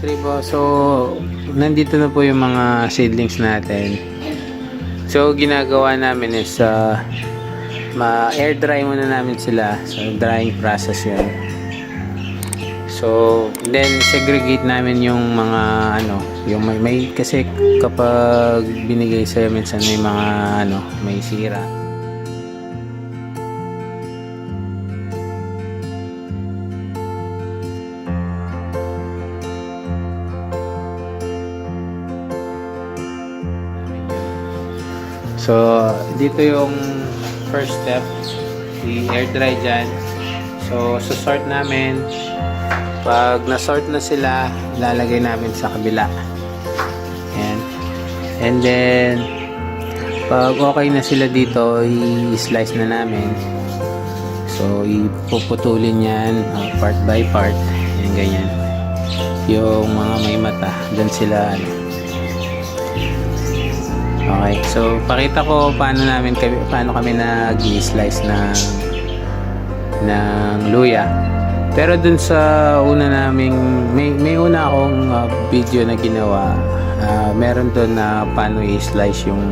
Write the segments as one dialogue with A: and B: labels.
A: po. So, nandito na po yung mga seedlings natin. So, ginagawa namin is uh, ma-air dry muna namin sila. So, drying process yun. So, then segregate namin yung mga ano, yung may, may kasi kapag binigay sa'yo minsan may mga ano, may sira. So, dito yung first step, i-air dry dyan. So, sort namin. Pag na-sort na sila, lalagay namin sa kabila. Ayan. And then, pag okay na sila dito, i-slice na namin. So, ipuputulin yan uh, part by part. Ayan, ganyan. Yung mga may mata, doon sila ano, Okay, so pakita ko paano namin kami paano kami nag-slice ng ng luya. Pero dun sa una naming may may una akong uh, video na ginawa. Uh, meron doon na paano i-slice yung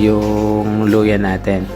A: yung luya natin.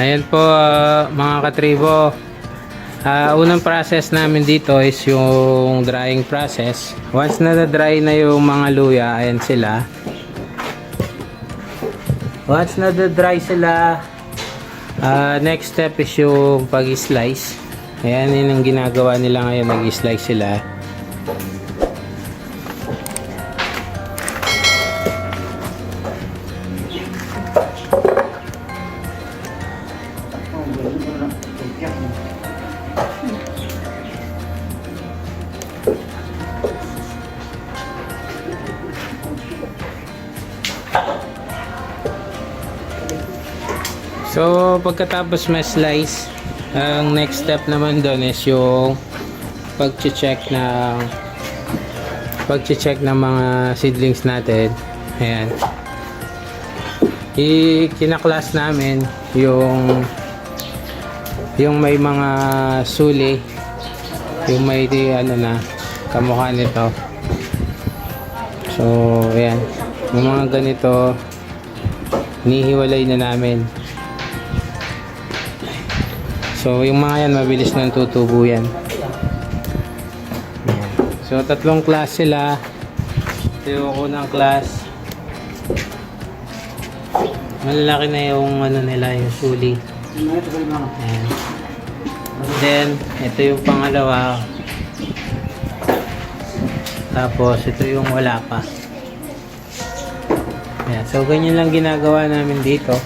A: Ayan. Po ah, mga katribo. Ah, unang process namin dito is yung drying process. Once na na-dry na yung mga luya, ayan sila. Once na dry sila, ah, next step is yung pag-slice. Ayan yun ang ginagawa nila ngayon, nag-slice sila. Pagkatapos ma-slice, ang next step naman doon is yung pag-check ng pag-check ng mga seedlings natin. Ayan. I kinaklas namin yung yung may mga suli yung may ano na kamukha nito so ayan yung mga ganito nihiwalay na namin So, yung mga yan, mabilis nang tutubo yan. Ayan. So, tatlong class sila. Ito yung unang class. Malalaki na yung ano nila, yung suli. Ayan. Then, ito yung pangalawa. Tapos, ito yung wala pa. Ayan. So, ganyan lang ginagawa namin dito.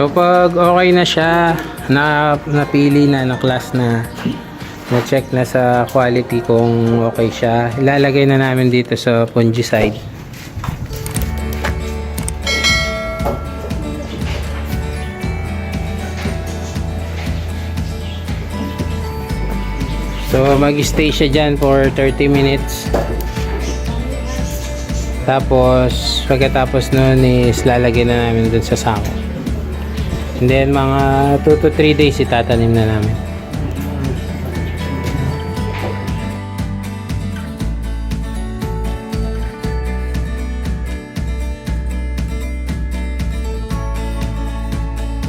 A: So pag okay na siya, na napili na ng class na na-check na sa quality kung okay siya, ilalagay na namin dito sa fungicide. So mag-stay siya dyan for 30 minutes. Tapos pagkatapos nun is lalagay na namin dun sa sako. And then mga 2 to 3 days itatanim na namin.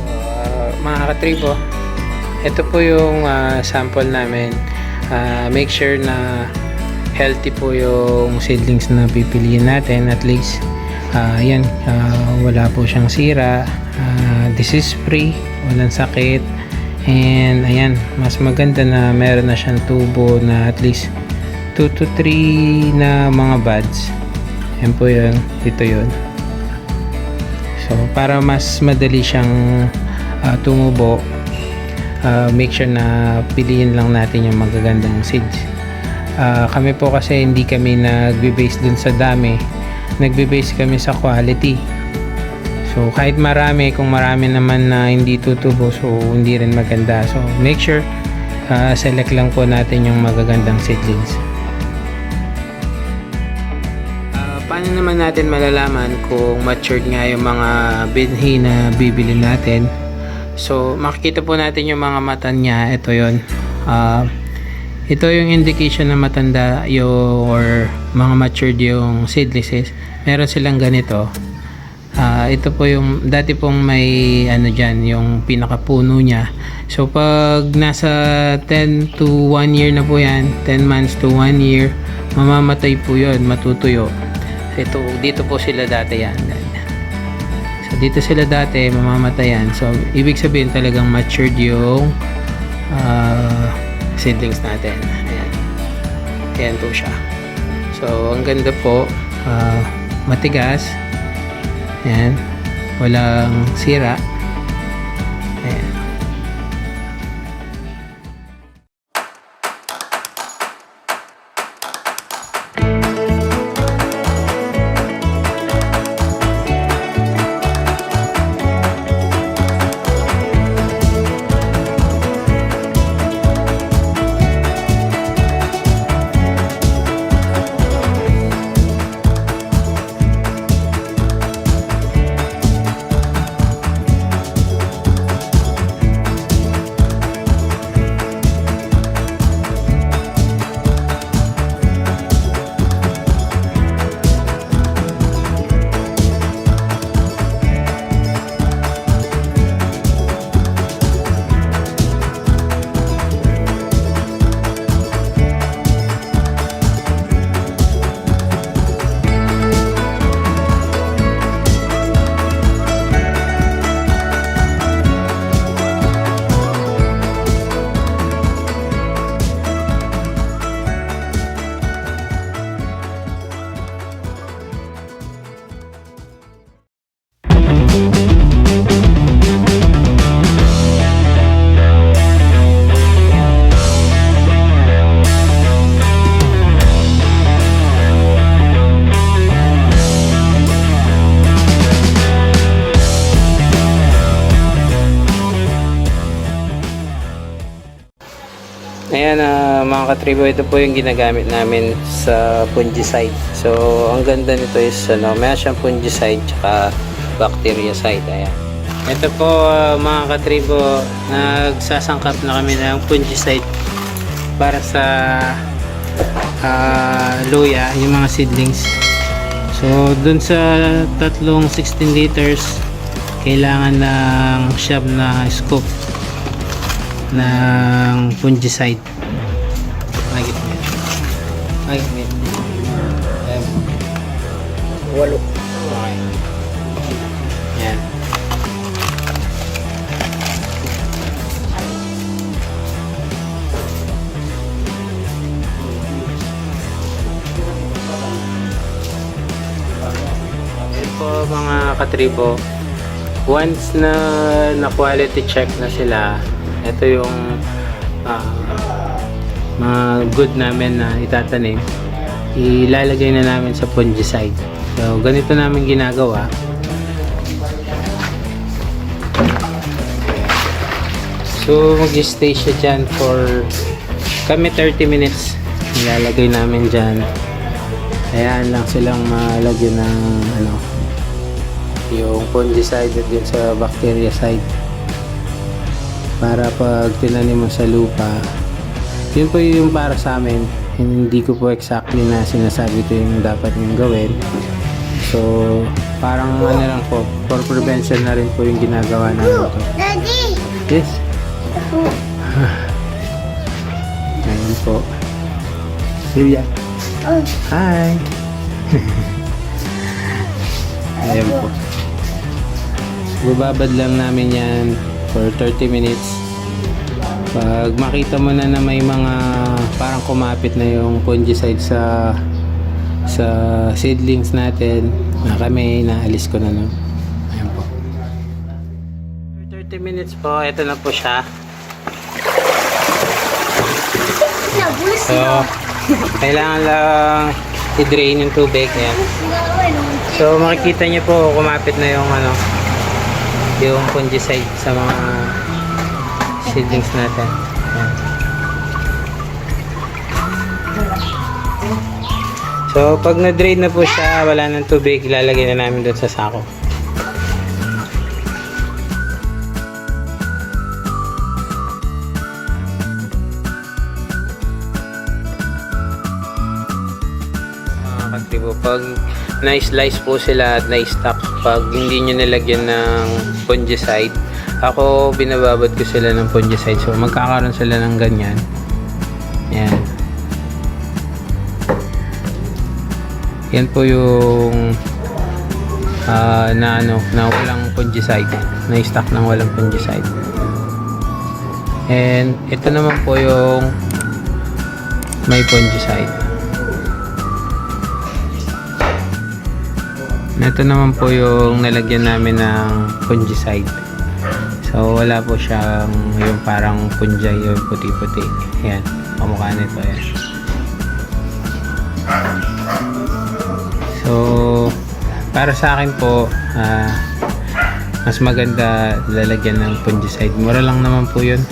A: Uh, mga katribo, ito po yung uh, sample namin. Uh, make sure na healthy po yung seedlings na pipiliin natin at least uh, yan, uh, wala po siyang sira uh, disease free, walang sakit. And ayan, mas maganda na meron na siyang tubo na at least 2 to 3 na mga buds. Yan po yun. Ito yun. So, para mas madali siyang ah, tumubo, ah, make sure na piliin lang natin yung magagandang seeds. Ah, kami po kasi hindi kami nagbe-base dun sa dami. Nagbe-base kami sa quality. So, kahit marami, kung marami naman na hindi tutubo, so hindi rin maganda. So, make sure ah, select lang po natin yung magagandang seedlings. Ah, paano naman natin malalaman kung matured nga yung mga binhi na bibili natin? So, makikita po natin yung mga mata niya. Ito yon. Ah, ito yung indication na matanda yung or mga matured yung seedlings. Meron silang ganito. Ah, ito po yung dati pong may ano diyan, yung pinakapuno niya. So pag nasa 10 to 1 year na po yan, 10 months to 1 year, mamamatay po 'yon, matutuyo. Ito dito po sila dati yan. So dito sila dati mamamatay yan. So ibig sabihin talagang matured yung ah, seedlings natin. Ayan. Ayan po siya. So ang ganda po, ah, matigas. Ayan. Walang sira. Ayan ah, mga katribo, ito po yung ginagamit namin sa fungicide. So, ang ganda nito is ano, may siyang fungicide tsaka bactericide. Ayan. Ito po ah, mga katribo, nagsasangkap na kami ng fungicide para sa ah, luya, yung mga seedlings. So, dun sa tatlong 16 liters, kailangan ng siyam na scoop ng fungicide. Magit mo yan. Magit mo. Walo. Okay. Yan po mga katribo. Once na na quality check na sila, ito yung ah, mga good namin na itatanim. Ilalagay na namin sa fungicide. So ganito namin ginagawa. So mag stay siya dyan for kami 30 minutes. Ilalagay namin dyan. Hayaan lang silang malagyan ng ano yung fungicide at yun sa bactericide para pag tinanim mo sa lupa yun po yung para sa amin hindi ko po exactly na sinasabi ko yung dapat yung gawin so parang ano lang po for prevention na rin po yung ginagawa namin to
B: Daddy,
A: Yes. Ayan po. Silvia.
B: Oh,
A: Hi. Ayan po. Bababad lang namin yan for 30 minutes. Pag makita mo na na may mga parang kumapit na yung fungicide sa sa seedlings natin na kami naalis ko na no. Ayan po. 30 minutes po, ito na po siya. So, kailangan lang i-drain yung tubig. Ayan. So makikita niyo po kumapit na yung ano yung fungicide sa mga seedlings natin. So pag na-drain na po siya, wala nang tubig, ilalagay na namin doon sa sako. katribo, pag na-slice po sila at na-stock, pag hindi nyo nilagyan ng fungicide, ako binababad ko sila ng fungicide. So magkakaroon sila ng ganyan. Yan. Yan po yung ah, na ano, na walang fungicide. Na-stock ng walang fungicide. And ito naman po yung may fungicide. Ito naman po yung nalagyan namin ng fungicide. So wala po siyang yung parang fungi yung puti-puti. Yan, kamukha nito yan. So para sa akin po ah, mas maganda lalagyan ng fungicide. Mura lang naman po yun.